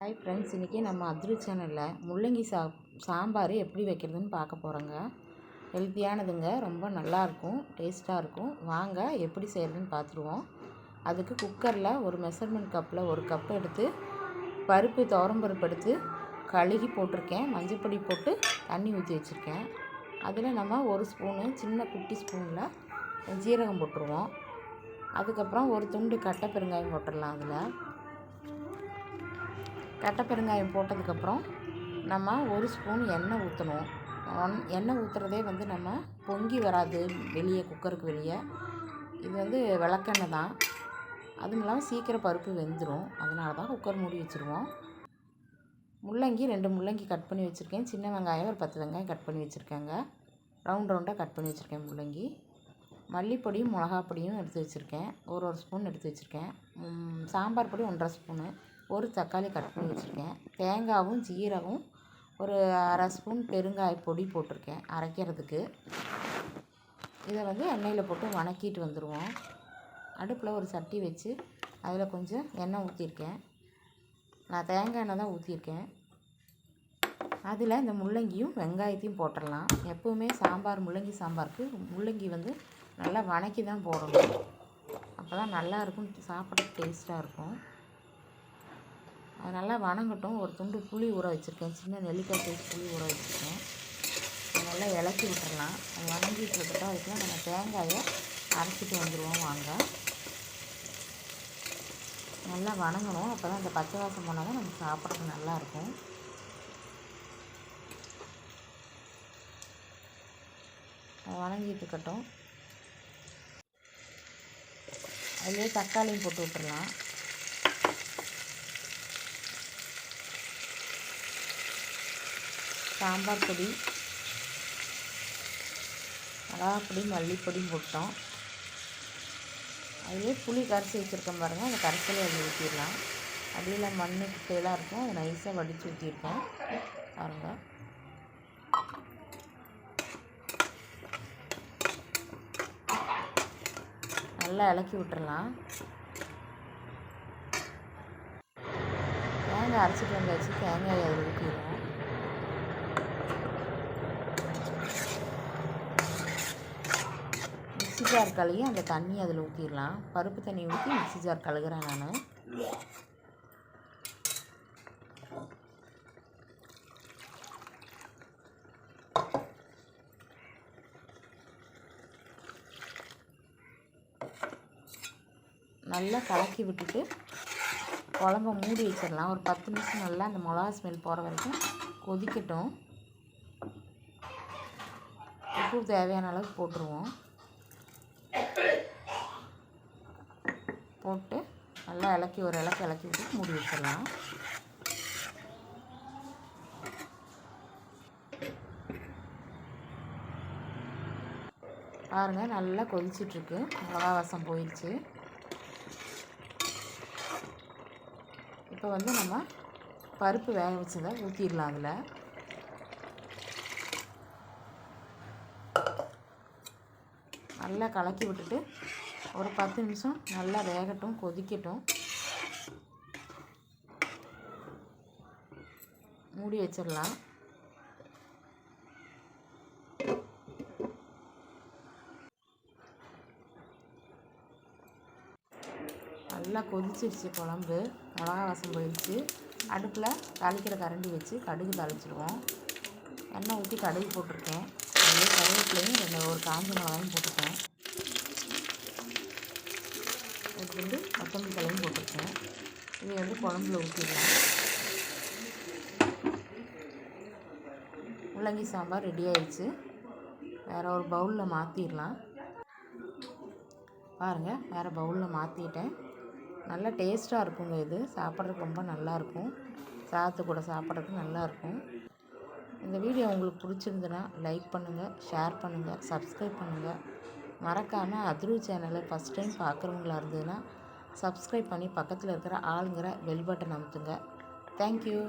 Hi friends இன்றைக்கி நம்ம அத்ரு சேனலில் முள்ளங்கி சா சாம்பார் எப்படி வைக்கிறதுன்னு பார்க்க போகிறோங்க ஹெல்த்தியானதுங்க ரொம்ப நல்லாயிருக்கும் டேஸ்ட்டாக இருக்கும். வாங்க எப்படி செய்கிறதுன்னு பார்த்துருவோம். அதுக்கு குக்கரில் ஒரு மெஷர்மெண்ட் கப்பில் ஒரு கப் எடுத்து பருப்பு துவரம்பருப்பு எடுத்து கழுகி போட்டிருக்கேன். மஞ்சப்பொடி போட்டு தண்ணி ஊற்றி வச்சுருக்கேன். அதில் நம்ம ஒரு ஸ்பூனு சின்ன குட்டி ஸ்பூனில் ஜீரகம் போட்டுருவோம். அதுக்கப்புறம் ஒரு துண்டு கட்டை பெருங்காயம் போட்டுடலாம் அதில். கட்டை பெருங்காயம் போட்டதுக்கப்புறம் நம்ம ஒரு ஸ்பூன் எண்ணெய் ஊற்றணும் ஒன் எண்ணெய் ஊற்றுறதே வந்து நம்ம பொங்கி வராது வெளியே குக்கருக்கு வெளியே. இது வந்து விளக்கெண்ணெய் தான். அதுவும் இல்லாமல் சீக்கிரம் பருப்பு வெந்துடும் அதனால தான் குக்கர் மூடி வச்சுருவோம். முள்ளங்கி ரெண்டு முள்ளங்கி கட் பண்ணி வச்சுருக்கேன். சின்ன வெங்காயம் ஒரு பத்து வெங்காயம் கட் பண்ணி வச்சுருக்கேங்க. ரவுண்ட் ரவுண்டாக கட் பண்ணி வச்சுருக்கேன் முள்ளங்கி. மல்லிப்பொடியும் மிளகாப்பொடியும் எடுத்து வச்சுருக்கேன். ஒரு ஒரு ஸ்பூன் எடுத்து வச்சுருக்கேன். சாம்பார் பொடி ஒன்றரை ஸ்பூனு. ஒரு தக்காளி கட் பண்ணி வச்சுருக்கேன். தேங்காயும் ஜீரகம் ஒரு அரை ஸ்பூன் பெருங்காய பொடி போட்டிருக்கேன் அரைக்கிறதுக்கு. இதை வந்து எண்ணெயில் போட்டு வணக்கிட்டு வந்துடுவோம் அடுப்பில் ஒரு சட்டி வச்சு அதில் கொஞ்சம் எண்ணெய் ஊற்றிருக்கேன். நான் தேங்காய் எண்ணெய் தான் ஊற்றிருக்கேன். அதில் இந்த முள்ளங்கியும் வெங்காயத்தையும் போட்டுடலாம். எப்போவுமே சாம்பார் முள்ளங்கி சாம்பாருக்கு முள்ளங்கி வந்து நல்லா வணக்கி தான் போடணும். அப்போ தான் நல்லாயிருக்கும் சாப்பிட டேஸ்ட்டாக இருக்கும். அது நல்லா வணங்கட்டும். ஒரு துண்டு புளி ஊற வச்சுருக்கேன். சின்ன நெல்லிக்காய் சைஸ் புளி ஊற வச்சுருக்கேன். நல்லா இலக்கி விட்டுடலாம் அது வணங்கிட்டு இருக்கட்டும். அதுக்குலாம் நம்ம தேங்காயை அரைச்சிட்டு வந்துடுவோம் வாங்க. நல்லா வணங்கணும். அப்போ தான் அந்த பச்சை வாசம் போனால் தான் நமக்கு சாப்பிட்றதுக்கு நல்லாயிருக்கும் வணங்கிட்டு இருக்கட்டும். அதுலேயே தக்காளியும் போட்டு விட்டுடலாம் சாம்பார் பொடி மிளகாப்பொடி மல்லிப்பொடியும் போட்டோம். அதுலேயே புளி கரைச்சி வச்சுருக்கோம் பாருங்கள் அந்த கரைசலே அதில் ஊற்றிடலாம் அடியில் மண் குட்டையெல்லாம் இருக்கும். அதை நைஸாக வடித்து ஊற்றிருக்கோம் பாருங்கள் நல்லா இலக்கி விட்டுறலாம். தேங்காய் அரைச்சிட்டு வந்தாச்சு. தேங்காய் அதில் ஊற்றிடுவோம் மிக்ஸி ஜார் கழுவி அந்த தண்ணி அதில் ஊற்றிடலாம் பருப்பு தண்ணி ஊற்றி மிக்ஸி ஜார் கழுகுறேன் நான். நல்லா கலக்கி விட்டுட்டு குழம்ப மூடி வச்சிடலாம். ஒரு பத்து நிமிஷம் நல்லா அந்த மிளகா ஸ்மெல் போகிற வரைக்கும் கொதிக்கட்டும். உப்பு தேவையான அளவுக்கு போட்டுருவோம். போட்டு நல்லா இலக்கி ஒரு இலக்கி இலக்கி விட்டு மூடி வச்சிடலாம். பாருங்கள் நல்லா கொதிச்சிட்ருக்கு. மிளகா வாசம் போயிடுச்சு இப்போ வந்து நம்ம பருப்பு வேக வச்சதை ஊற்றிடலாம் அதில். நல்லா கலக்கி விட்டுட்டு ஒரு பத்து நிமிஷம் நல்லா வேகட்டும் கொதிக்கட்டும். மூடி வச்சிடலாம். நல்லா கொதிச்சிருச்சு குழம்பு. மிளகா வாசம் போயிடுச்சு. அடுப்பில் தாளிக்கிற கரண்டி வச்சு கடுகு தாளிச்சிடுவோம். எண்ணெய் ஊற்றி கடுகு போட்டிருக்கேன். அதே கருவேப்பிலையும் ரெண்டு ஒரு காஞ்ச மிளகாயும் போட்டுருக்கேன் இது வந்து கொத்தமல்லி தலையும் போட்டிருக்கேன். இதை வந்து குழம்புல ஊற்றிடலாம் முள்ளங்கி சாம்பார் ரெடி ஆயிடுச்சு. வேறு ஒரு பவுலில் மாற்றிடலாம் பாருங்கள் வேறு பவுலில் மாற்றிட்டேன் நல்லா டேஸ்ட்டாக இருக்குங்க இது. சாப்பிட்றதுக்கு ரொம்ப நல்லாயிருக்கும் சாத்து கூட சாப்பிட்றதுக்கு நல்லாயிருக்கும் இந்த வீடியோ உங்களுக்கு பிடிச்சிருந்துன்னா லைக் பண்ணுங்கள் ஷேர் பண்ணுங்கள் சப்ஸ்கிரைப் பண்ணுங்கள் மறக்காமல் அதிர்வு சேனலை ஃபஸ்ட் டைம் பார்க்குறவங்களா இருந்ததுன்னா சப்ஸ்கிரைப் பண்ணி பக்கத்தில் இருக்கிற ஆளுங்கிற பெல் பட்டன் அமுத்துங்க. தேங்க்யூ